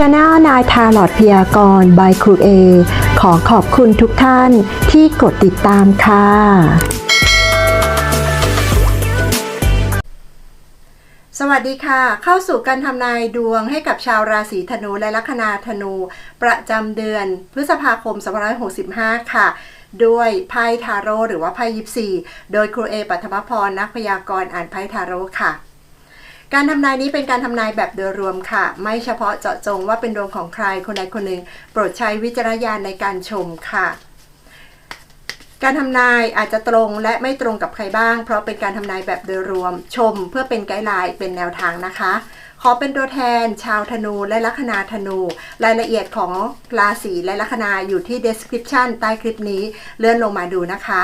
Channel นายทาลอดพยากรณ์ by ครูเอขอขอบคุณทุกท่านที่กดติดตามค่ะ สวัสดีค่ะ เข้าสู่การทำนายดวงให้กับชาวราศีธนูและลัคนาธนู ประจำเดือนพฤษภาคม2565 ค่ะด้วยไพ่ทาโร่หรือว่าไพ่ยิปซี โดยครูเอปัทมพรนักพยากรณ์อ่านไพ่ทาโร่ค่ะ การทำนายนี้เป็นการทำนายแบบโดยรวมค่ะ ไม่เฉพาะเจาะจงว่าเป็นดวงของใครคนใดคนหนึ่ง โปรดใช้วิจารณญาณในการชมค่ะ การทำนายอาจจะตรงและไม่ตรงกับใครบ้าง เพราะเป็นการทำนายแบบโดยรวม ชมเพื่อเป็นไกด์ไลน์เป็นแนวทางนะคะขอเป็นตัวแทนชาวธนูและลัคนาธนู รายละเอียดของราศีและลัคนาอยู่ที่ description ใต้คลิปนี้เลื่อนลงมาดูนะคะ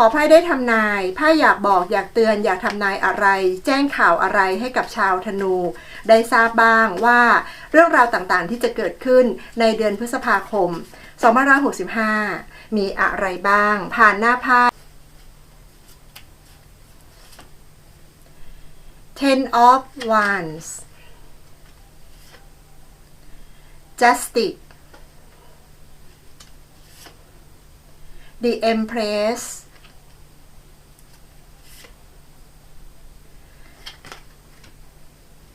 ขอไพ่ได้ทำนายไพ่อยากบอกอยากเตือนอยากทำนายอะไร แจ้งข่าวอะไรให้กับชาวธนู ได้ทราบบ้างว่าเรื่องราวต่างๆ ที่จะเกิดขึ้นในเดือนพฤษภาคม 2565 มีอะไรบ้าง ผ่านหน้าไพ่ Ten of Wands Justice The Empress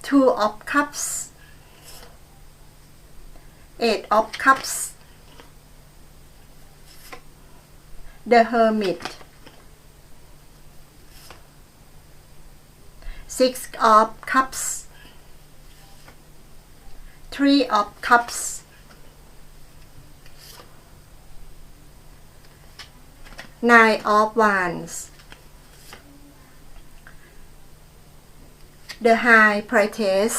Two of Cups. Eight of Cups. The Hermit. Six of Cups. Three of Cups. Nine of Wands The High Priestess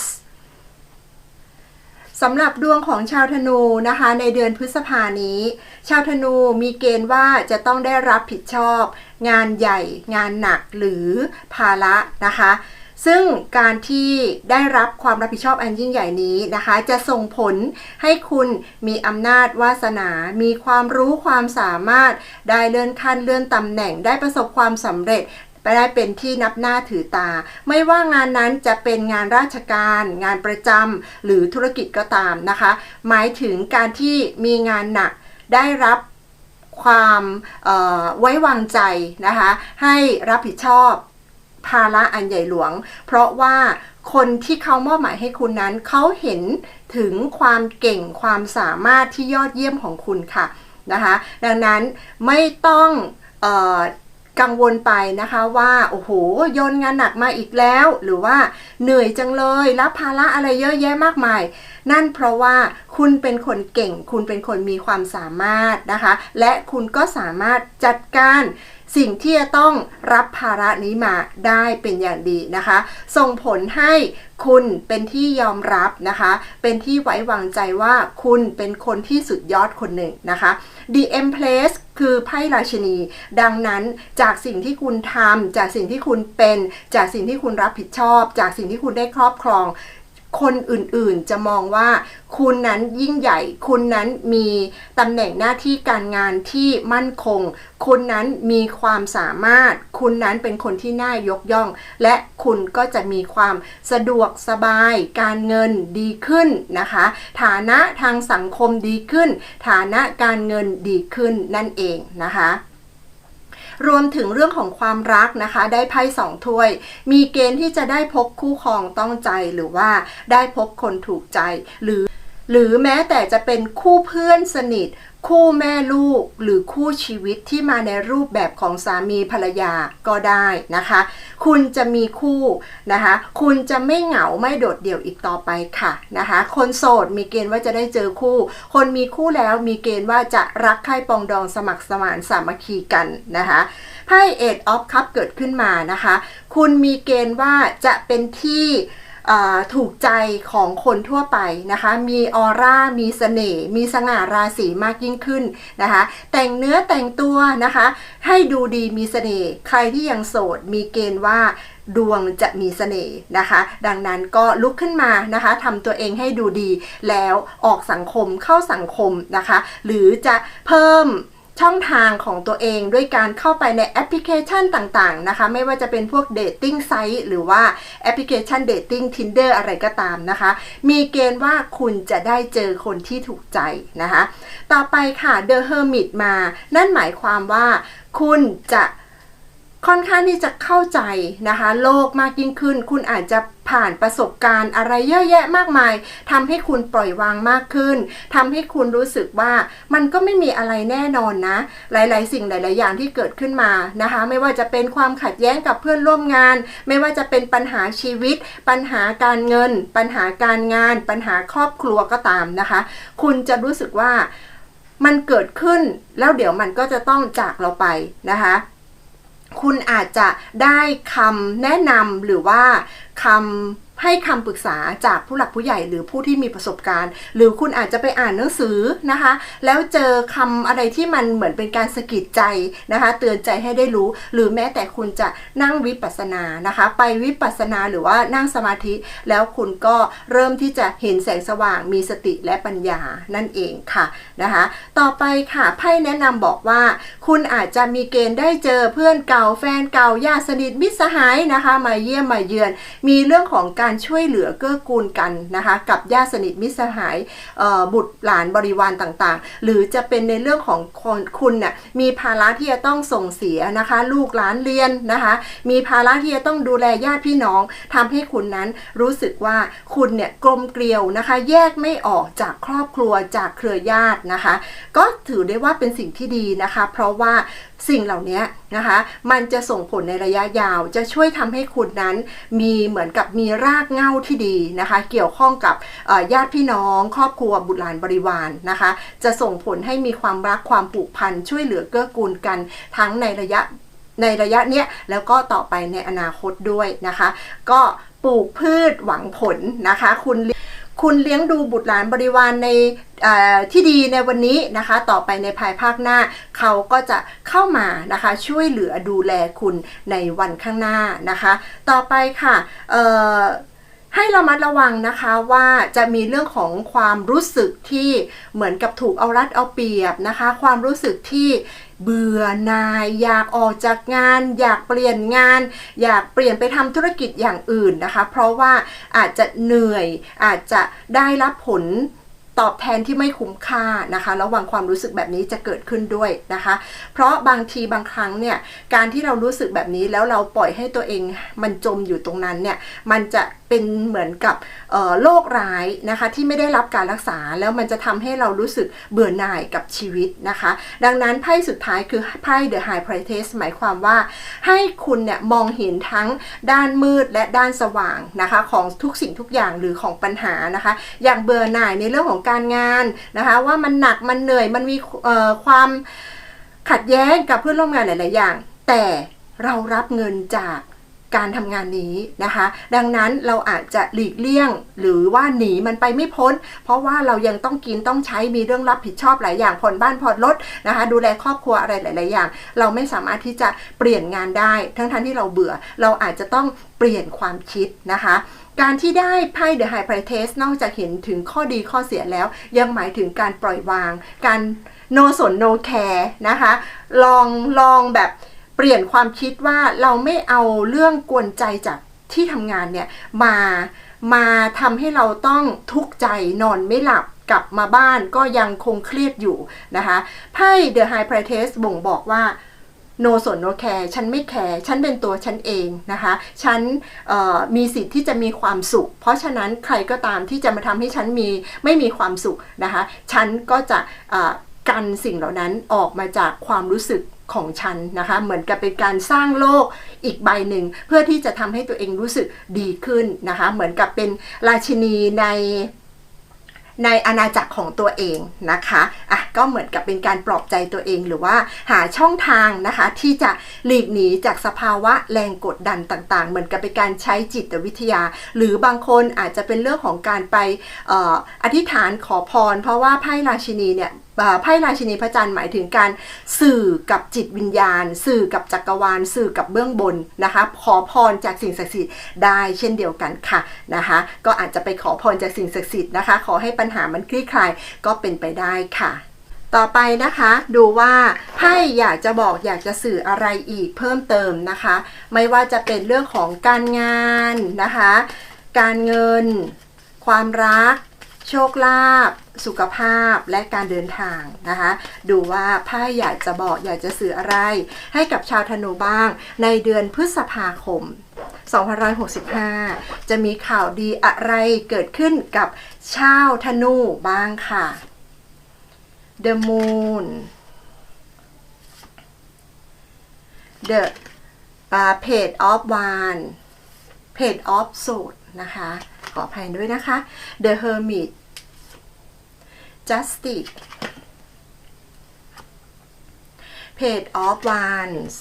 สำหรับดวงของชาวธนูนะคะ ในเดือนพฤษภานี้ ชาวธนูมีเกณฑ์ว่าจะต้องได้รับผิดชอบ งานใหญ่ งานหนักหรือภาระนะคะซึ่งการที่ได้รับความรับผิดชอบอันยิ่งใหญ่นี้นะคะ จะส่งผลให้คุณมีอำนาจวาสนา มีความรู้ความสามารถ ได้เลื่อนขั้นเลื่อนตำแหน่ง ได้ประสบความสำเร็จ ไปได้เป็นที่นับหน้าถือตา ไม่ว่างานนั้นจะเป็นงานราชการ งานประจำหรือธุรกิจก็ตามนะคะ หมายถึงการที่มีงานหนักได้รับความไว้วางใจนะคะ ให้รับผิดชอบภาระอันใหญ่หลวง เพราะว่าคนที่เขามอบหมายให้คุณนั้น เขาเห็นถึงความเก่งความสามารถที่ยอดเยี่ยมของคุณค่ะนะคะ ดังนั้นไม่ต้องเออ กังวลไปนะคะว่าโอ้โหโยนงานหนักมาอีกแล้ว หรือว่าเหนื่อยจังเลยรับภาระอะไรเยอะแยะมากมาย นั่นเพราะว่าคุณเป็นคนเก่ง คุณเป็นคนมีความสามารถนะคะ และคุณก็สามารถจัดการ สิ่งที่จะต้องรับภาระนี้มาได้เป็นอย่างดีนะคะ ส่งผลให้คุณเป็นที่ยอมรับนะคะ เป็นที่ไว้วางใจว่าคุณเป็นคนที่สุดยอดคนหนึ่งนะคะ The Empress คือไพ่ราชินี ดังนั้นจากสิ่งที่คุณทำจากสิ่งที่คุณเป็น จากสิ่งที่คุณรับผิดชอบ จากสิ่งที่คุณได้ครอบครอง คนอื่นๆ จะมองว่าคุณนั้นยิ่งใหญ่ คุณนั้นมีตำแหน่งหน้าที่การงานที่มั่นคง คุณนั้นมีความสามารถ คุณนั้นเป็นคนที่น่ายกย่อง และคุณก็จะมีความสะดวกสบาย การเงินดีขึ้นนะคะ ฐานะทางสังคมดีขึ้น ฐานะการเงินดีขึ้นนั่นเองนะคะ รวมถึงเรื่องของความรักนะคะ ได้ไพ่สองถ้วย มีเกณฑ์ที่จะได้พบคู่ครองต้องใจหรือว่าได้พบคนถูกใจหรือหรือแม้แต่จะเป็นคู่เพื่อนสนิท คู่แม่ลูกหรือคู่ชีวิตที่มาในรูปแบบของสามีภรรยาก็ได้นะคะ คุณจะมีคู่นะคะ คุณจะไม่เหงาไม่โดดเดี่ยวอีกต่อไปค่ะนะคะ คนโสดมีเกณฑ์ว่าจะได้เจอคู่ คนมีคู่แล้วมีเกณฑ์ว่าจะรักใคร่ปองดองสมัครสมานสามัคคีกันนะคะไพ่เอ็ดออฟคัพเกิดขึ้นมานะคะ คุณมีเกณฑ์ว่าจะเป็นที่ ถูกใจของคนทั่วไปนะคะ มีออร่า มีเสน่ห์ มีสง่าราศีมากยิ่งขึ้นนะคะ แต่งเนื้อแต่งตัวนะคะ ให้ดูดีมีเสน่ห์ ใครที่ยังโสดมีเกณฑ์ว่าดวงจะมีเสน่ห์นะคะ ดังนั้นก็ลุกขึ้นมานะคะทำตัวเองให้ดูดีแล้วออกสังคมเข้าสังคมนะคะ หรือจะเพิ่ม ช่องทางของตัวเองด้วยการเข้าไปในแอปพลิเคชันต่างๆนะคะ ไม่ว่าจะเป็นพวกเดทติ้งไซต์หรือว่าแอปพลิเคชันเดทติ้ง Tinder อะไรก็ตามนะคะ มีเกณฑ์ว่าคุณจะได้เจอคนที่ถูกใจนะคะ ต่อไปค่ะ The Hermit มา นั่นหมายความว่าคุณจะ ค่อนข้างที่จะเข้าใจนะคะ โลกมากยิ่งขึ้น คุณอาจจะผ่านประสบการณ์อะไรเยอะแยะมากมายทำให้คุณปล่อยวางมากขึ้นทำให้คุณรู้สึกว่ามันก็ไม่มีอะไรแน่นอนนะ หลาย ๆ สิ่งหลาย ๆ อย่างที่เกิดขึ้นมานะคะ ไม่ว่าจะเป็นความขัดแย้งกับเพื่อนร่วมงาน ไม่ว่าจะเป็นปัญหาชีวิต ปัญหาการเงิน ปัญหาการงาน ปัญหาครอบครัวก็ตามนะคะ คุณจะรู้สึกว่ามันเกิดขึ้นแล้วเดี๋ยวมันก็จะต้องจากเราไปนะคะ คุณอาจจะได้คำแนะนำหรือว่าคำ ให้คำปรึกษาจากผู้หลักผู้ใหญ่หรือผู้ที่มีประสบการณ์ หรือคุณอาจจะไปอ่านหนังสือนะคะ แล้วเจอคำอะไรที่มันเหมือนเป็นการสะกิดใจนะคะ เตือนใจให้ได้รู้ หรือแม้แต่คุณจะนั่งวิปัสสนานะคะ ไปวิปัสสนาหรือว่านั่งสมาธิ แล้วคุณก็เริ่มที่จะเห็นแสงสว่างมีสติและปัญญานั่นเองค่ะนะคะ ต่อไปค่ะไพ่แนะนำบอกว่า คุณอาจจะมีเกณฑ์ได้เจอเพื่อนเก่าแฟนเก่าญาติสนิทมิตรสหายนะคะ มาเยี่ยมมาเยือน มีเรื่องของการช่วยเหลือเกื้อกูลกันนะคะกับญาติสนิทมิตรสหายบุตรหลานบริวารต่างๆ หรือจะเป็นในเรื่องของค,คุณเนี่ยมีภาระที่จะต้องส่งเสียนะคะ ลูกหลานเรียนนะคะ มีภาระที่จะต้องดูแลญาติพี่น้องทำให้คุณนั้นรู้สึกว่าคุณเนี่ยกลมเกลียวนะคะ แยกไม่ออกจากครอบครัวจากเครือญาตินะคะ ก็ถือได้ว่าเป็นสิ่งที่ดีนะคะ เพราะว่า สิ่งเหล่านี้นะคะ มันจะส่งผลในระยะยาว จะช่วยทำให้คุณนั้นมีเหมือนกับมีรากเหง้าที่ดีนะคะ เกี่ยวข้องกับญาติพี่น้อง ครอบครัวบุตรหลานบริวารนะคะ จะส่งผลให้มีความรักความผูกพันช่วยเหลือเกื้อกูลกันทั้งในระยะในระยะเนี้ยแล้วก็ต่อไปในอนาคตด้วยนะคะ ก็ปลูกพืชหวังผลนะคะ คุณ คุณเลี้ยงดูบุตรหลานบริวารในที่ดีในวันนี้นะคะ ต่อไปในภายภาคหน้า เขาก็จะเข้ามานะคะ ช่วยเหลือดูแลคุณในวันข้างหน้านะคะ ต่อไปค่ะ ให้ระมัดระวังนะคะว่าจะมีเรื่องของความรู้สึกที่เหมือนกับถูกเอารัดเอาเปรียบนะคะ ความรู้สึกที่เบื่อหน่ายอยากออกจากงาน อยากเปลี่ยนงาน อยากเปลี่ยนไปทำธุรกิจอย่างอื่นนะคะ เพราะว่าอาจจะเหนื่อยอาจจะได้รับผลตอบแทนที่ไม่คุ้มค่านะคะระวังความรู้สึกแบบนี้จะเกิดขึ้นด้วยนะคะ เพราะบางทีบางครั้งเนี่ยการที่เรารู้สึกแบบนี้แล้วเราปล่อยให้ตัวเองมันจมอยู่ตรงนั้นเนี่ยมันจะ เป็นเหมือนกับโรคร้ายนะคะที่ไม่ได้รับการรักษาแล้วมันจะทำให้เรารู้สึกเบื่อหน่ายกับชีวิตนะคะ ดังนั้นไพ่สุดท้ายคือไพ่ The High Priestess หมายความว่า ให้คุณเนี่ยมองเห็นทั้งด้านมืดและด้านสว่างนะคะของทุกสิ่งทุกอย่างหรือของปัญหานะคะ อย่างเบื่อหน่ายในเรื่องของการงานนะคะว่ามันหนักมันเหนื่อยมันมีความขัดแย้งกับเพื่อนร่วมงานหลาย ๆ อย่าง แต่เรารับเงินจาก การทำงานนี้นะคะ ดังนั้นเราอาจจะหลีกเลี่ยง หรือว่าหนีมันไปไม่พ้น เพราะว่าเรายังต้องกินต้องใช้มีเรื่องรับผิดชอบหลายอย่างผ่อนบ้านผ่อนรถนะคะ ดูแลครอบครัวอะไรหลาย ๆ อย่าง เราไม่สามารถที่จะเปลี่ยนงานได้ ทั้งๆทที่เราเบื่อ เราอาจจะต้องเปลี่ยนความคิดนะคะการที่ได้ไพ่ The High Priestess นอกจากเห็นถึงข้อดีข้อเสียแล้ว ยังหมายถึงการปล่อยวาง การ no สน no care นะคะ ลองลองแบบ เปลี่ยนความคิดว่าเราไม่เอาเรื่องกวนใจจากที่ทำงานเนี่ยมามาทำให้เราต้องทุกข์ใจนอนไม่หลับกลับมาบ้านก็ยังคงเครียดอยู่นะคะไพ่ The High Priestess บ่งบอกว่า โนสนโนแคร์ฉันไม่แคร์ฉันเป็นตัวฉันเองนะคะ ฉันมีสิทธิ์ที่จะมีความสุข เพราะฉะนั้นใครก็ตามที่จะมาทำให้ฉันมีไม่มีความสุขนะคะ ฉันก็จะกันสิ่งเหล่านั้นออกมาจากความรู้สึก ของฉันนะคะเหมือนกับเป็นการสร้างโลกอีกใบหนึ่ง เพื่อที่จะทำให้ตัวเองรู้สึกดีขึ้นนะคะเหมือนกับเป็นราชินีในในอาณาจักรของตัวเองนะคะอะก็เหมือนกับเป็นการปลอบใจตัวเองหรือว่าหาช่องทางนะคะที่จะหลีกหนีจากสภาวะแรงกดดันต่างๆ เหมือนกับเป็นการใช้จิตวิทยา หรือบางคนอาจจะเป็นเรื่องของการไปอออธิษฐานขอพร เพราะว่าไพ่ราชินีเนี่ย ไพ่ราชินีพระจันทร์หมายถึงการสื่อกับจิตวิญญาณ สื่อกับจักรวาล สื่อกับเบื้องบนนะคะ ขอพรจากสิ่งศักดิ์สิทธิ์ได้เช่นเดียวกันค่ะนะคะ ก็อาจจะไปขอพรจากสิ่งศักดิ์สิทธิ์นะคะ ขอให้ปัญหามันคลี่คลายก็เป็นไปได้ค่ะต่อไปนะคะดูว่าไพ่อยากจะบอกอยากจะสื่ออะไรอีกเพิ่มเติมนะคะ ไม่ว่าจะเป็นเรื่องของการงานนะคะ การเงิน ความรัก โชคลาภสุขภาพและการเดินทางนะคะ ดูว่าไพ่อยากจะบอกอยากจะสื่ออะไร ให้กับชาวธนูบ้าง ในเดือนพฤษภาคม2565 จะมีข่าวดีอะไรเกิดขึ้นกับชาวธนูบ้างค่ะ The Moon The uh, Page of One Page of Sword นะคะ ขออภัยด้วยนะคะ The Hermit Justice Page of Wands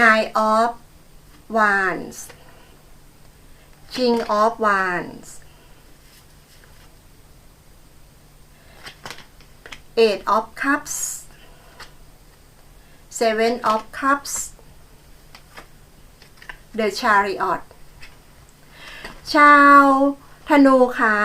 Nine of Wands King of Wands Eight of Cups Seven of Cups The Chariot ชาวธนูคะ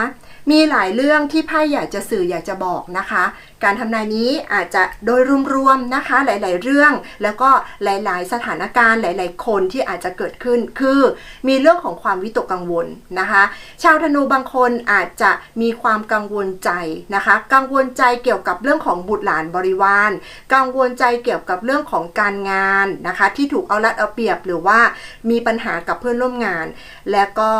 มีหลายเรื่องที่ไพ่อยากจะสื่ออยากจะบอกนะคะ การทำนายนี้อาจจะโดยรวมๆนะคะหลาย ๆ เรื่อง แล้วก็หลาย ๆ สถานการณ์หลาย ๆ คนที่อาจจะเกิดขึ้นคือ มีเรื่องของความวิตกกังวลนะคะ ชาวธนูบางคนอาจจะมีความกังวลใจนะคะ กังวลใจเกี่ยวกับเรื่องของบุตรหลานบริวาร กังวลใจเกี่ยวกับเรื่องของการงานนะคะ ที่ถูกเอารัดเอาเปรียบหรือว่ามีปัญหากับเพื่อนร่วมงาน และก็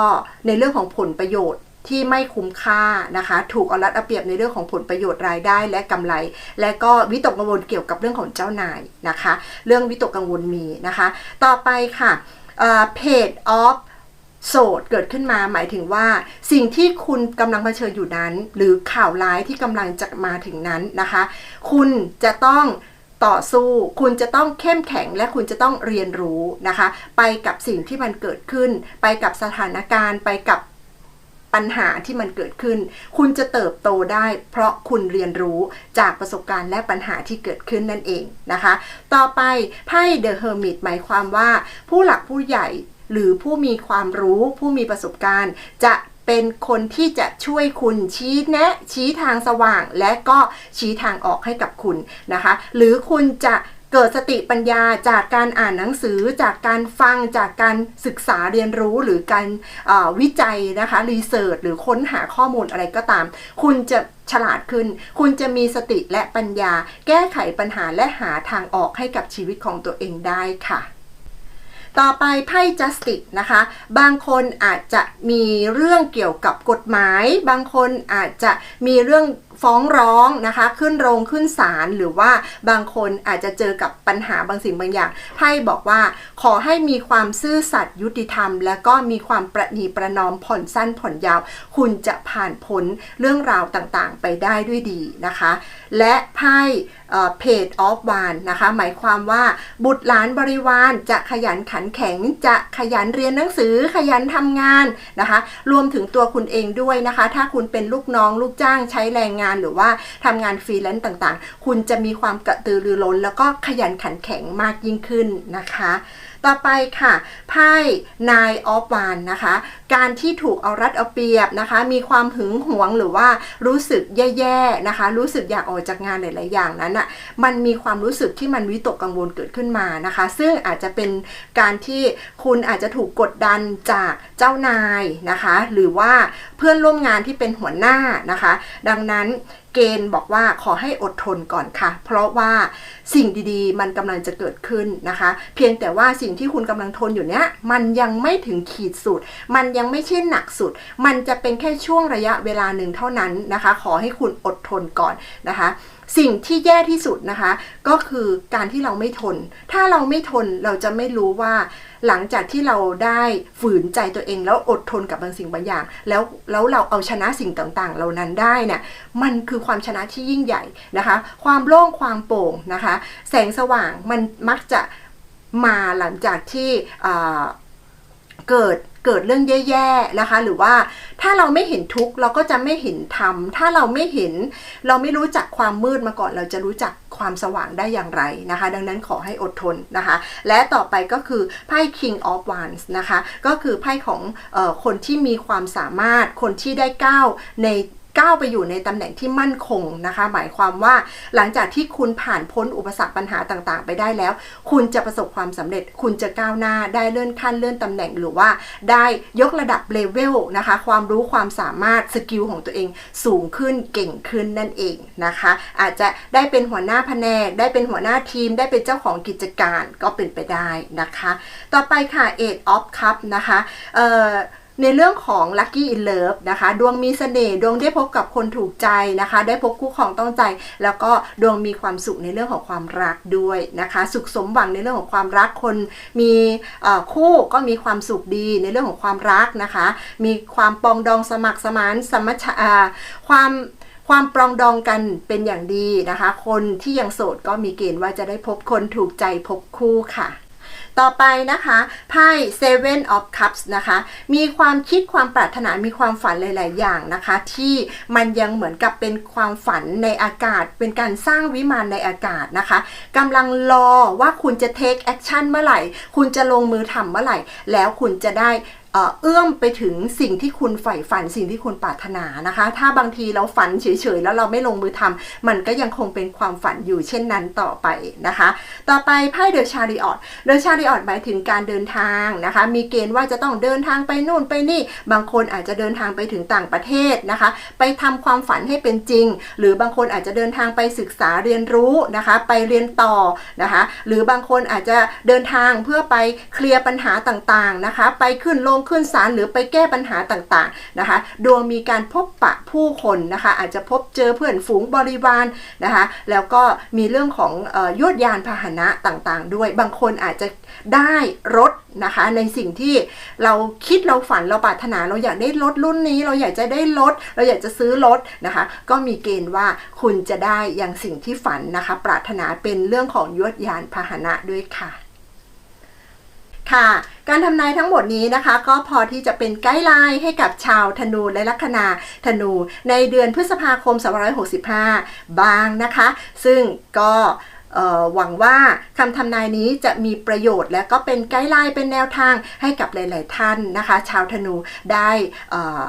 ในเรื่องของผลประโยชน์ ที่ไม่คุ้มค่านะคะ ถูกเอารัดเอาเปรียบในเรื่องของผลประโยชน์รายได้และกำไร และก็วิตกกังวลเกี่ยวกับเรื่องของเจ้านายนะคะ เรื่องวิตกกังวลมีนะคะ ต่อไปค่ะเพจออฟโสดเกิดขึ้นมาหมายถึงว่าสิ่งที่คุณกำลังเผชิญอยู่นั้น หรือข่าวร้ายที่กำลังจะมาถึงนั้นนะคะ คุณจะต้องต่อสู้ คุณจะต้องเข้มแข็งและคุณจะต้องเรียนรู้นะคะ ไปกับสิ่งที่มันเกิดขึ้น ไปกับสถานการณ์ ไปกับ ปัญหาที่มันเกิดขึ้น คุณจะเติบโตได้ เพราะคุณเรียนรู้จากประสบการณ์และปัญหาที่เกิดขึ้นนั่นเองนะคะ ต่อไปไพ่ The Hermit หมายความว่า ผู้หลักผู้ใหญ่หรือผู้มีความรู้ผู้มีประสบการณ์ จะเป็นคนที่จะช่วยคุณชี้แนะ ชี้ทางสว่าง และก็ชี้ทางออกให้กับคุณนะคะ หรือคุณจะ เกิดสติปัญญาจากการอ่านหนังสือ จากการฟังจากการศึกษาเรียนรู้หรือการาวิจัยนะคะรีเสิร์ชหรือค้นหาข้อมูลอะไรก็ตาม คุณจะฉลาดขึ้น คุณจะมีสติและปัญญา แก้ไขปัญหาและหาทางออกให้กับชีวิตของตัวเองได้ค่ะต่อไปไพ่ justice นะคะ บางคนอาจจะมีเรื่องเกี่ยวกับกฎหมาย บางคนอาจจะมีเรื่อง ฟ้องร้องนะคะขึ้นโรงขึ้นศาลหรือว่าบางคนอาจจะเจอกับปัญหาบางสิ่งบางอย่างไพ่บอกว่าขอให้มีความซื่อสัตย์ยุติธรรม และก็มีความประนีประนอมผ่อนสั้นผ่อนยาว คุณจะผ่านพ้นเรื่องราวต่างๆ ไปได้ด้วยดีนะคะ และไพ่ เพจออฟวานนะคะ หมายความว่าบุตรหลานบริวารจะขยันขันแข็ง จะขยันเรียนหนังสือขยันทำงานนะคะ รวมถึงตัวคุณเองด้วยนะคะ ถ้าคุณเป็นลูกน้องลูกจ้างใช้แรงงานหรือว่าทำงานฟรีแลนซ์ต่างๆ คุณจะมีความกระตือรือร้น แล้วก็ขยันขันแข็งมากยิ่งขึ้นนะคะ ต่อไปค่ะไพ่นายออฟวานนะคะ การที่ถูกเอารัดเอาเปรียบนะคะ มีความหึงหวงหรือว่ารู้สึกแย่ๆนะคะ รู้สึกอยากออกจากงานหลายๆอย่างนั้นอะมันมีความรู้สึกที่มันวิตกกังวลเกิดขึ้นมานะคะ ซึ่งอาจจะเป็นการที่คุณอาจจะถูกกดดันจากเจ้านายนะคะ หรือว่าเพื่อนร่วมงานที่เป็นหัวหน้านะคะ ดังนั้น เกณฑ์บอกว่าขอให้อดทนก่อนค่ะ เพราะว่าสิ่งดีๆ มันกำลังจะเกิดขึ้นนะคะ เพียงแต่ว่าสิ่งที่คุณกำลังทนอยู่เนี้ยมันยังไม่ถึงขีดสุด มันยังไม่ใช่หนักสุด มันจะเป็นแค่ช่วงระยะเวลาหนึ่งเท่านั้นนะคะ ขอให้คุณอดทนก่อนนะคะ สิ่งที่แย่ที่สุดนะคะ ก็คือการที่เราไม่ทน ถ้าเราไม่ทนเราจะไม่รู้ว่า หลังจากที่เราได้ฝืนใจตัวเองแล้วอดทนกับบางสิ่งบางอย่าง แล้วแล้วเราเอาชนะสิ่งต่างๆ เหล่านั้นได้เนี่ยมันคือความชนะที่ยิ่งใหญ่นะคะ ความโล่งความโปร่งนะคะ แสงสว่างมันมักจะมาหลังจากที่เกิด เกิดเรื่องแย่ๆนะคะ หรือว่าถ้าเราไม่เห็นทุกข์เราก็จะไม่เห็นธรรมถ้าเราไม่เห็น เราไม่รู้จักความมืดมาก่อน เราจะรู้จักความสว่างได้อย่างไรนะคะ ดังนั้นขอให้อดทนนะคะ และต่อไปก็คือไพ่ King of Wands นะคะ ก็คือไพ่ของออคนที่มีความสามารถคนที่ได้ก้าวใน ก้าวไปอยู่ในตำแหน่งที่มั่นคงนะคะ หมายความว่าหลังจากที่คุณผ่านพ้นอุปสรรคปัญหาต่างๆ ไปได้แล้ว คุณจะประสบความสำเร็จ คุณจะก้าวหน้าได้เลื่อนขั้นเลื่อนตำแหน่งหรือว่าได้ยกระดับเลเวลนะคะ ความรู้ความสามารถสกิลของตัวเองสูงขึ้นเก่งขึ้นนั่นเองนะคะ อาจจะได้เป็นหัวหน้าแผนก ได้เป็นหัวหน้าทีม ได้เป็นเจ้าของกิจการก็เป็นไปได้นะคะ ต่อไปค่ะ Eight of Cup นะคะเอ่อ ในเรื่องของ Lucky in Love นะคะ ดวงมีเสน่ห์ดวงได้พบกับคนถูกใจนะคะ ได้พบคู่ครองต้องใจ แล้วก็ดวงมีความสุขในเรื่องของความรักด้วยนะคะ สุขสมหวังในเรื่องของความรักคน มีคู่ก็มีความสุขดีในเรื่องของความรักนะคะ มีความปองดองสมัครสมานสมัชอ่าความความปรองดองกันเป็นอย่างดีนะคะ คนที่ยังโสดก็มีเกณฑ์ว่าจะได้พบคนถูกใจพบคู่ค่ะ ต่อไปนะคะไพ่ Seven of Cups นะคะ มีความคิดความปรารถนามีความฝันหลาย ๆ อย่างนะคะ ที่มันยังเหมือนกับเป็นความฝันในอากาศ เป็นการสร้างวิมานในอากาศนะคะกำลังรอว่าคุณจะ take action เมื่อไหร่ คุณจะลงมือทำเมื่อไหร่ แล้วคุณจะได้ เอื้อมไปถึงสิ่งที่คุณใฝ่ฝันสิ่งที่คุณปรารถนานะคะ ถ้าบางทีเราฝันเฉยๆ แล้วเราไม่ลงมือทำมันก็ยังคงเป็นความฝันอยู่เช่นนั้นต่อไปนะคะ ต่อไปไพ่เดอะชาริออตเดอะชาริออตหมายถึงการเดินทางนะคะ มีเกณฑ์ว่าจะต้องเดินทางไปนู่นไปนี่ บางคนอาจจะเดินทางไปถึงต่างประเทศนะคะ ไปทำความฝันให้เป็นจริง หรือบางคนอาจจะเดินทางไปศึกษาเรียนรู้นะคะ ไปเรียนต่อนะคะ หรือบางคนอาจจะเดินทางเพื่อไปเคลียร์ปัญหาต่างๆนะคะ ไปขึ้นลงขึ้นศาลหรือไปแก้ปัญหาต่างๆนะคะ ดวงมีการพบปะผู้คนนะคะ อาจจะพบเจอเพื่อนฝูงบริวารนะคะ แล้วก็มีเรื่องของออยวดยานพาหนะต่างๆ ด้วย บางคนอาจจะได้รถนะคะ ในสิ่งที่เราคิดเราฝันเราปรารถนาเราอยากได้รถรุ่นนี้ เราอยากจะได้รถเราอยากจะซื้อรถนะคะ ก็มีเกณฑ์ว่าคุณจะได้อย่างสิ่งที่ฝันนะคะ ปรารถนาเป็นเรื่องของยวดยานพาหนะด้วยค่ะค่ะ การทำนายทั้งหมดนี้นะคะ ก็พอที่จะเป็นไกด์ไลน์ให้กับชาวธนูและลัคนาธนูในเดือนพฤษภาคม 2565บางนะคะ ซึ่งก็หวังว่าคำทำนายนี้จะมีประโยชน์และก็เป็นไกด์ไลน์เป็นแนวทางให้กับหลาย ๆ ท่านนะคะ ชาวธนูได้อ่อ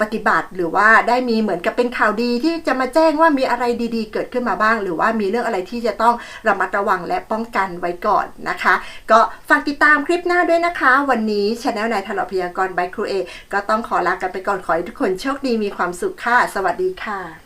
ปฏิบัติหรือว่าได้มีเหมือนกับเป็นข่าวดีที่จะมาแจ้งว่ามีอะไรดีๆ เกิดขึ้นมาบ้าง หรือว่ามีเรื่องอะไรที่จะต้องระมัดระวังและป้องกันไว้ก่อนนะคะ ก็ฝากติดตามคลิปหน้าด้วยนะคะ วันนี้ชาแนลนายถลอพยากรณ์บายครูเอก็ต้องขอลากันไปก่อนขอให้ทุกคนโชคดีมีความสุขค่ะ สวัสดีค่ะ